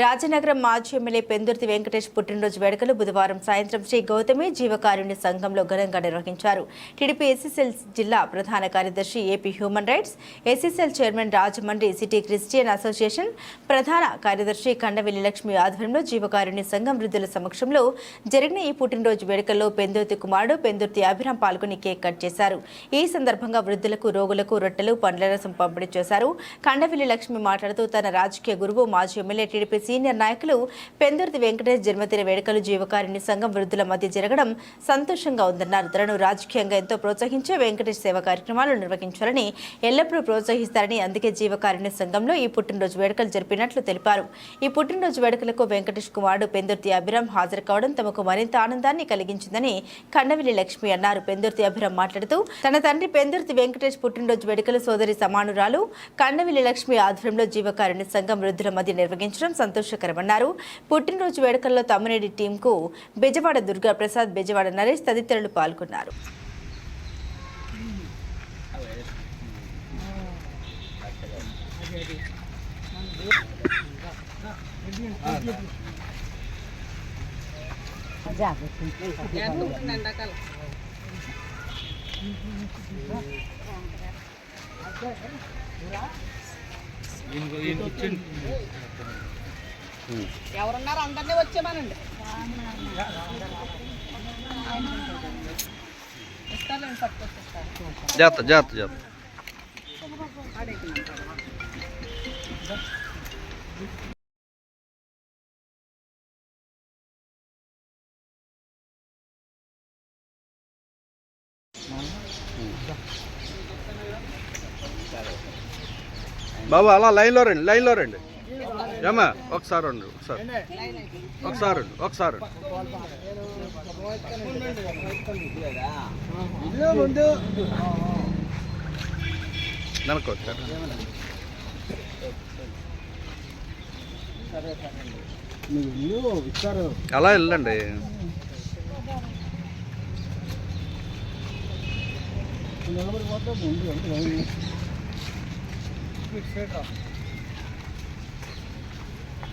రాజనగరం మాజీ ఎమ్మెల్యే పెందుర్తి వెంకటేష్ పుట్టినరోజు వేడుకలు బుధవారం సాయంత్రం శ్రీ గౌతమి జీవకారుణ్య సంఘంలో ఘనంగా నిర్వహించారు. టీడీపీ ఎస్ఎస్ఎల్ జిల్లా ప్రధాన కార్యదర్శి AP human rights SSL chairman Rajahmundry city Christian association ప్రధాన కార్యదర్శి కండవెల్లి లక్ష్మి ఆధ్వర్యంలో జీవకారుణ్య సంఘం వృద్ధుల సమక్షంలో జరిగిన ఈ పుట్టినరోజు వేడుకల్లో పెందుర్తి కుమారుడు పెందుర్తి అభిరామ్ పాల్గొని కేక్ కట్ చేశారు. ఈ సందర్భంగా వృద్ధులకు రోగులకు రొట్టెలు పండ్ల రసం పంపిణీ చేశారు. కండవెల్లి లక్ష్మి మాట్లాడుతూ తన రాజకీయ గురువు మాజీ ఎమ్మెల్యే టీడీపీ సీనియర్ నాయకులు పెందుర్తి వెంకటేష్ జన్మదిన వేడుకలు జీవకారుణ్య సంఘం వృద్ధుల మధ్య జరగడం సంతోషంగా ఉందన్నారు. తనను రాజకీయంగా ఎంతో ప్రోత్సహించే వెంకటేష్ సేవ కార్యక్రమాలు నిర్వహించాలని ఎల్లప్పుడూ ప్రోత్సహిస్తారని అందుకే జీవకారుణ్య సంఘంలో ఈ పుట్టినరోజు వేడుకలు జరిపినట్లు తెలిపారు. ఈ పుట్టినరోజు వేడుకలకు వెంకటేష్ కుమారుడు పెందుర్తి అభిరామ్ హాజరు కావడం తమకు మరింత ఆనందాన్ని కలిగించిందని కండవిలి లక్ష్మి అన్నారు. పెందుర్తి అభిరామ్ మాట్లాడుతూ తన తండ్రి పెందుర్తి వెంకటేష్ పుట్టినరోజు వేడుకలు సోదరి సమానురాలు కండవిలి లక్ష్మి ఆధ్వర్యంలో జీవకారుణ్య సంఘం వృద్ధుల మధ్య నిర్వహించడం సంతోషకరమన్నారు. పుట్టినరోజు వేడుకల్లో తమ్మినేడి టీంకు బెజవాడ దుర్గా ప్రసాద్ బెజవాడ నరేష్ తదితరులు పాల్గొన్నారు. ఎవరున్నారు అందరినీ వచ్చేమనండి ఇస్తారులేండి పట్టుకొచ్చేస్తారు జాగ్రత్త జాగ్రత్త జాగ్రత్త బాబు అలా లైన్లో రండి లైన్లో రండి ఏమా? ఒకసారి ఉండు ఒకసారి. ఒకసారి ఉండు ఒకసారి రండి. వెనక్కి వచ్చారు. అలా వెళ్ళండి.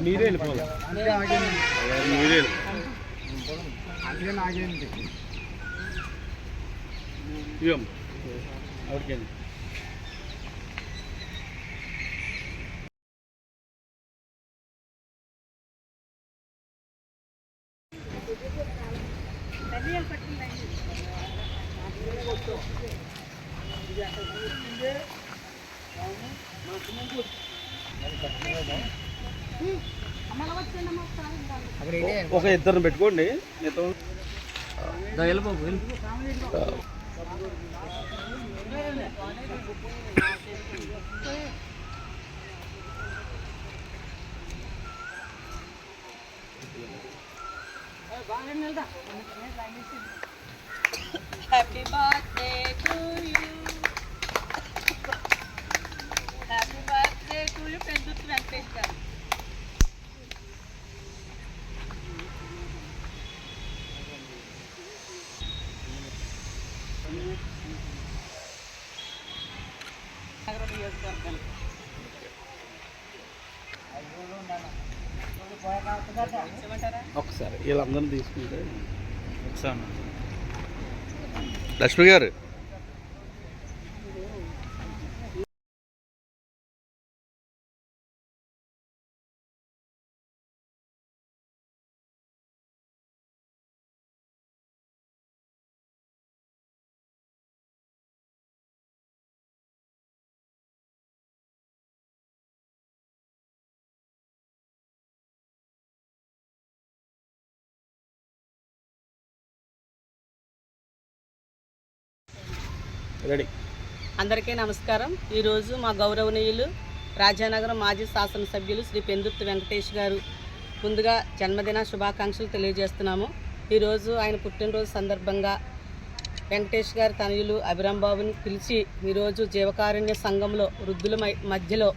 మీరే వెళ్ళిపోవాలి మీరే ఇవ్వం ఎవరికైనా ఒక ఇద్దరిని పెట్టుకోండి. హ్యాపీ బర్త్డే ఒకసారి వీళ్ళందరినీ తీసుకుంటే లక్ష్మి గారు రెడీ అందరికీ నమస్కారం. ఈరోజు మా గౌరవనీయులు రాజానగరం మాజీ శాసనసభ్యులు శ్రీ పెందుర్తి వెంకటేష్ గారు ముందుగా జన్మదిన శుభాకాంక్షలు తెలియజేస్తున్నాము. ఈరోజు ఆయన పుట్టినరోజు సందర్భంగా వెంకటేష్ గారి తనయులు అభిరామ్ బాబుని పిలిచి ఈరోజు జీవకారుణ్య సంఘంలో వృద్ధుల మై- మధ్యలో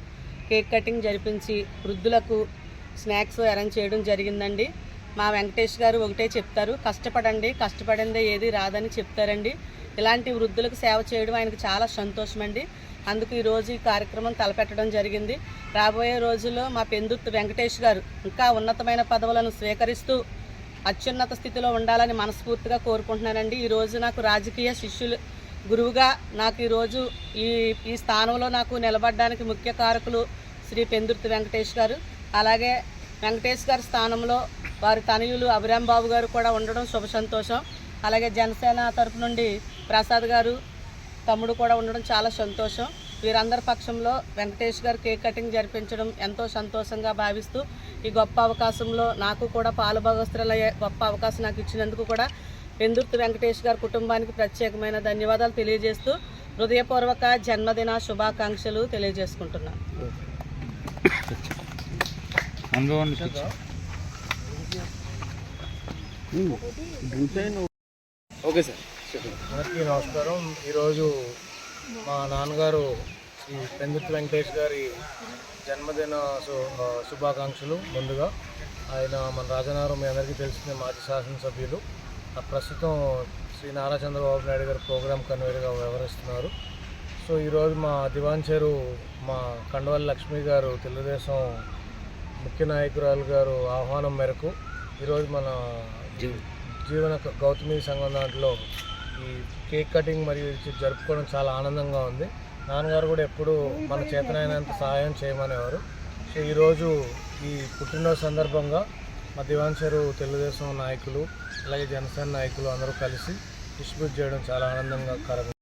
కేక్ కటింగ్ జరిపించి వృద్ధులకు స్నాక్స్ అరేంజ్ చేయడం జరిగిందండి. మా వెంకటేష్ గారు ఒకటే చెప్తారు కష్టపడండి కష్టపడిందే ఏది రాదని చెప్తారండి. ఇలాంటి వృద్ధులకు సేవ చేయడం ఆయనకు చాలా సంతోషం అండి అందుకు ఈరోజు ఈ కార్యక్రమం తలపెట్టడం జరిగింది. రాబోయే రోజుల్లో మా పెందుర్తి వెంకటేష్ గారు ఇంకా ఉన్నతమైన పదవులను స్వీకరిస్తూ అత్యున్నత స్థితిలో ఉండాలని మనస్ఫూర్తిగా కోరుకుంటున్నానండి. ఈరోజు నాకు రాజకీయ శిష్యులు గురువుగా నాకు ఈరోజు ఈ ఈ స్థానంలో నాకు నిలబడడానికి ముఖ్య కారకులు శ్రీ పెందుర్తి వెంకటేష్ గారు. అలాగే వెంకటేష్ గారి స్థానంలో వారి తనయులు అభిరామ్ బాబు గారు కూడా ఉండడం శుభ సంతోషం. అలాగే జనసేన తరపు నుండి ప్రసాద్ గారు తమ్ముడు కూడా ఉండడం చాలా సంతోషం. వీరందరి పక్షంలో వెంకటేష్ గారు కేక్ కటింగ్ జరిపించడం ఎంతో సంతోషంగా భావిస్తూ ఈ గొప్ప అవకాశంలో నాకు కూడా పాలుభాగస్తులయ్యే గొప్ప అవకాశం నాకు ఇచ్చినందుకు కూడా పెందుర్తి వెంకటేష్ గారి కుటుంబానికి ప్రత్యేకమైన ధన్యవాదాలు తెలియజేస్తూ హృదయపూర్వక జన్మదిన శుభాకాంక్షలు తెలియజేసుకుంటున్నాను. Okay sir. అందరికీ నమస్కారం. ఈరోజు మా నాన్నగారు శ్రీ పెందుర్తి వెంకటేష్ గారి జన్మదిన శుభాకాంక్షలు ముందుగా. ఆయన మన రాజనగరం మీ అందరికీ తెలిసిన మాజీ శాసనసభ్యులు. ఆ ప్రస్తుతం శ్రీ నారా చంద్రబాబు నాయుడు గారు ప్రోగ్రామ్ కన్వీనర్గా వ్యవహరిస్తున్నారు. సో ఈరోజు మా దివాన్ చెరు మా కండవల్లి లక్ష్మి గారు తెలుగుదేశం ముఖ్య నాయకురాలు గారు ఆహ్వానం మేరకు ఈరోజు మన జీవన గౌతమి సంఘం దాంట్లో ఈ కేక్ కటింగ్ మరియు జరుపుకోవడం చాలా ఆనందంగా ఉంది. నాన్నగారు కూడా ఎప్పుడు మన చేతనైనంత సహాయం చేయమనేవారు. సో ఈరోజు ఈ పుట్టినరోజు సందర్భంగా మా దివాన్సరు తెలుగుదేశం నాయకులు అలాగే జనసేన నాయకులు అందరూ కలిసి డిస్ట్రిబ్యూట్ చేయడం చాలా ఆనందంగా కరంగా